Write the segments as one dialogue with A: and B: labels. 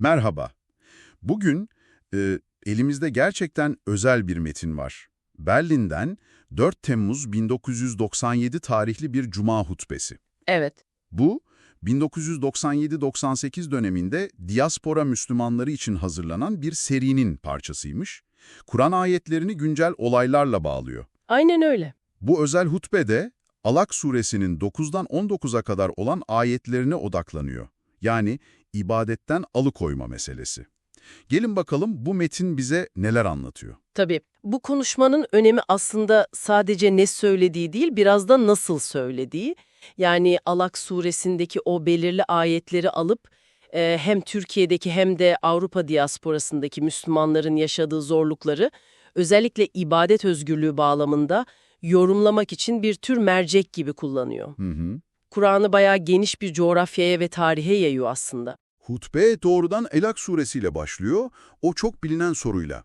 A: Merhaba. Bugün e, elimizde gerçekten özel bir metin var. Berlin'den 4 Temmuz 1997 tarihli bir cuma hutbesi.
B: Evet.
A: Bu, 1997-98 döneminde diaspora Müslümanları için hazırlanan bir serinin parçasıymış. Kur'an ayetlerini güncel olaylarla bağlıyor.
B: Aynen öyle.
A: Bu özel hutbede Alak suresinin 9'dan 19'a kadar olan ayetlerine odaklanıyor. Yani ibadetten alıkoyma meselesi. Gelin bakalım bu metin bize neler anlatıyor.
B: Tabii. Bu konuşmanın önemi aslında sadece ne söylediği değil, biraz da nasıl söylediği. Yani Alak suresindeki o belirli ayetleri alıp e, hem Türkiye'deki hem de Avrupa diasporasındaki Müslümanların yaşadığı zorlukları özellikle ibadet özgürlüğü bağlamında yorumlamak için bir tür mercek gibi kullanıyor.
A: Hı hı.
B: Kur'an'ı bayağı geniş bir coğrafyaya ve tarihe yayıyor aslında.
A: Hutbe doğrudan Elak suresiyle başlıyor, o çok bilinen soruyla.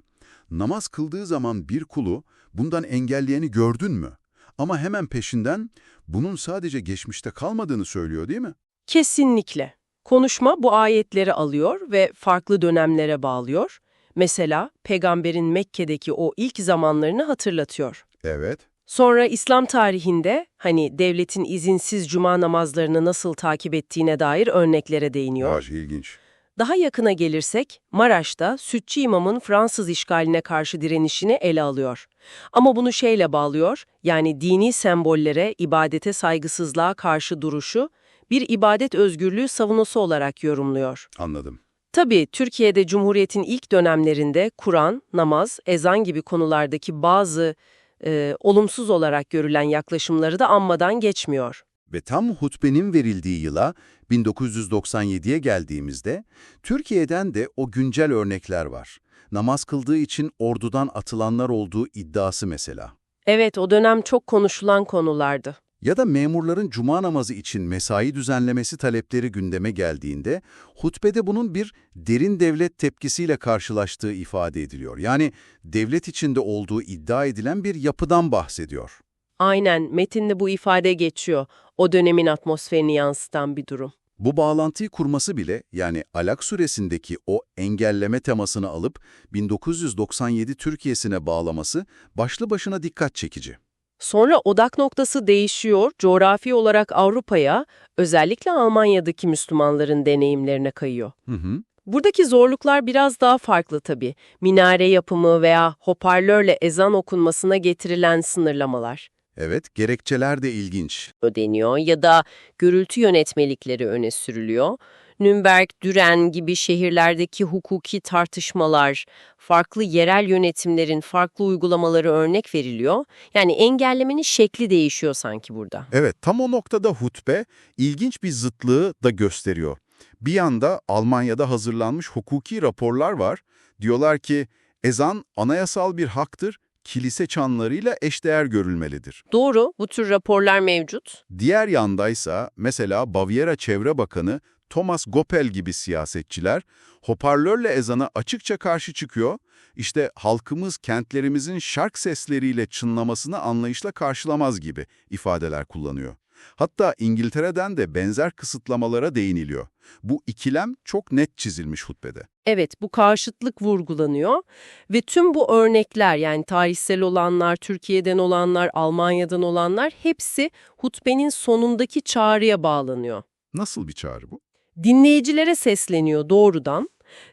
A: Namaz kıldığı zaman bir kulu bundan engelleyeni gördün mü? Ama hemen peşinden bunun sadece geçmişte kalmadığını söylüyor değil mi?
B: Kesinlikle. Konuşma bu ayetleri alıyor ve farklı dönemlere bağlıyor. Mesela peygamberin Mekke'deki o ilk zamanlarını hatırlatıyor.
A: Evet.
B: Sonra İslam tarihinde hani devletin izinsiz cuma namazlarını nasıl takip ettiğine dair örneklere değiniyor.
A: ilginç.
B: Daha yakına gelirsek Maraş'ta Sütçü imamın Fransız işgaline karşı direnişini ele alıyor. Ama bunu şeyle bağlıyor, yani dini sembollere, ibadete saygısızlığa karşı duruşu bir ibadet özgürlüğü savunusu olarak yorumluyor.
A: Anladım.
B: Tabii Türkiye'de Cumhuriyet'in ilk dönemlerinde Kur'an, namaz, ezan gibi konulardaki bazı e, olumsuz olarak görülen yaklaşımları da anmadan geçmiyor.
A: Ve tam hutbenin verildiği yıla 1997'ye geldiğimizde Türkiye'den de o güncel örnekler var. Namaz kıldığı için ordudan atılanlar olduğu iddiası mesela.
B: Evet, o dönem çok konuşulan konulardı.
A: Ya da memurların cuma namazı için mesai düzenlemesi talepleri gündeme geldiğinde hutbede bunun bir derin devlet tepkisiyle karşılaştığı ifade ediliyor. Yani devlet içinde olduğu iddia edilen bir yapıdan bahsediyor.
B: Aynen, metinde bu ifade geçiyor. O dönemin atmosferini yansıtan bir durum.
A: Bu bağlantıyı kurması bile yani Alak suresindeki o engelleme temasını alıp 1997 Türkiye'sine bağlaması başlı başına dikkat çekici.
B: Sonra odak noktası değişiyor, coğrafi olarak Avrupa'ya, özellikle Almanya'daki Müslümanların deneyimlerine kayıyor.
A: Hı hı.
B: Buradaki zorluklar biraz daha farklı tabii. Minare yapımı veya hoparlörle ezan okunmasına getirilen sınırlamalar
A: Evet, gerekçeler de ilginç.
B: ödeniyor ya da gürültü yönetmelikleri öne sürülüyor. Nürnberg, Düren gibi şehirlerdeki hukuki tartışmalar, farklı yerel yönetimlerin farklı uygulamaları örnek veriliyor. Yani engellemenin şekli değişiyor sanki burada.
A: Evet, tam o noktada hutbe ilginç bir zıtlığı da gösteriyor. Bir yanda Almanya'da hazırlanmış hukuki raporlar var. Diyorlar ki ezan anayasal bir haktır, kilise çanlarıyla eşdeğer görülmelidir.
B: Doğru, bu tür raporlar mevcut.
A: Diğer yandaysa mesela Baviera Çevre Bakanı Thomas Goppel gibi siyasetçiler hoparlörle ezana açıkça karşı çıkıyor. İşte halkımız kentlerimizin şark sesleriyle çınlamasını anlayışla karşılamaz gibi ifadeler kullanıyor. Hatta İngiltere'den de benzer kısıtlamalara değiniliyor. Bu ikilem çok net çizilmiş hutbede.
B: Evet, bu karşıtlık vurgulanıyor ve tüm bu örnekler yani tarihsel olanlar, Türkiye'den olanlar, Almanya'dan olanlar hepsi hutbenin sonundaki çağrıya bağlanıyor.
A: Nasıl bir çağrı bu?
B: Dinleyicilere sesleniyor doğrudan.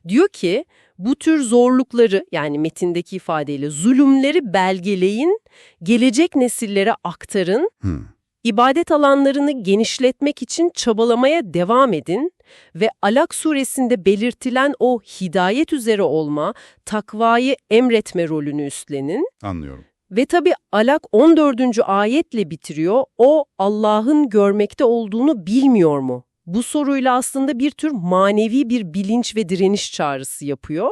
B: Diyor ki bu tür zorlukları yani metindeki ifadeyle zulümleri belgeleyin, gelecek nesillere aktarın,
A: Hmm.
B: ibadet alanlarını genişletmek için çabalamaya devam edin ve Alak suresinde belirtilen o hidayet üzere olma, takvayı emretme rolünü üstlenin.
A: Anlıyorum.
B: Ve tabi Alak 14. ayetle bitiriyor. O Allah'ın görmekte olduğunu bilmiyor mu? Bu soruyla aslında bir tür manevi bir bilinç ve direniş çağrısı yapıyor.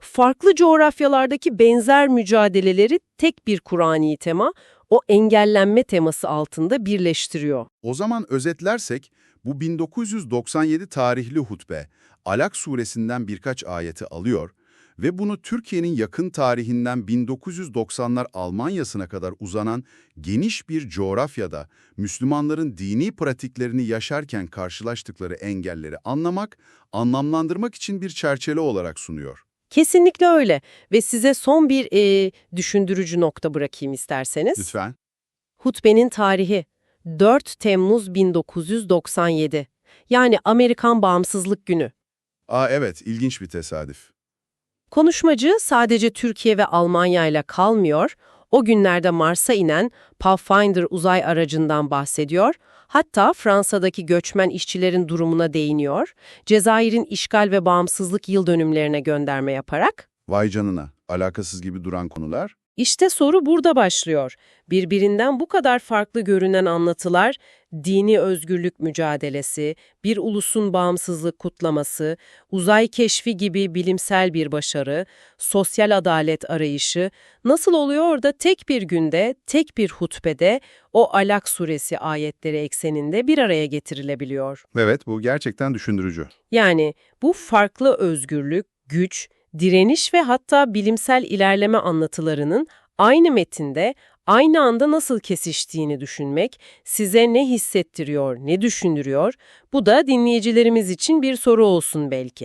B: Farklı coğrafyalardaki benzer mücadeleleri tek bir Kur'ani tema, o engellenme teması altında birleştiriyor.
A: O zaman özetlersek bu 1997 tarihli hutbe Alak suresinden birkaç ayeti alıyor Ve bunu Türkiye'nin yakın tarihinden 1990'lar Almanya'sına kadar uzanan geniş bir coğrafyada Müslümanların dini pratiklerini yaşarken karşılaştıkları engelleri anlamak, anlamlandırmak için bir çerçeve olarak sunuyor.
B: Kesinlikle öyle ve size son bir e, düşündürücü nokta bırakayım isterseniz.
A: Lütfen.
B: Hutbenin tarihi 4 Temmuz 1997. Yani Amerikan Bağımsızlık Günü.
A: Aa evet, ilginç bir tesadüf.
B: Konuşmacı sadece Türkiye ve Almanya ile kalmıyor, o günlerde Mars'a inen Pathfinder uzay aracından bahsediyor, hatta Fransa'daki göçmen işçilerin durumuna değiniyor, Cezayir'in işgal ve bağımsızlık yıl dönümlerine gönderme yaparak,
A: Vay canına, alakasız gibi duran konular.
B: İşte soru burada başlıyor. Birbirinden bu kadar farklı görünen anlatılar, dini özgürlük mücadelesi, bir ulusun bağımsızlık kutlaması, uzay keşfi gibi bilimsel bir başarı, sosyal adalet arayışı, nasıl oluyor da tek bir günde, tek bir hutbede o Alak suresi ayetleri ekseninde bir araya getirilebiliyor?
A: Evet, bu gerçekten düşündürücü.
B: Yani bu farklı özgürlük, güç, direniş ve hatta bilimsel ilerleme anlatılarının aynı metinde aynı anda nasıl kesiştiğini düşünmek size ne hissettiriyor, ne düşündürüyor? Bu da dinleyicilerimiz için bir soru olsun belki.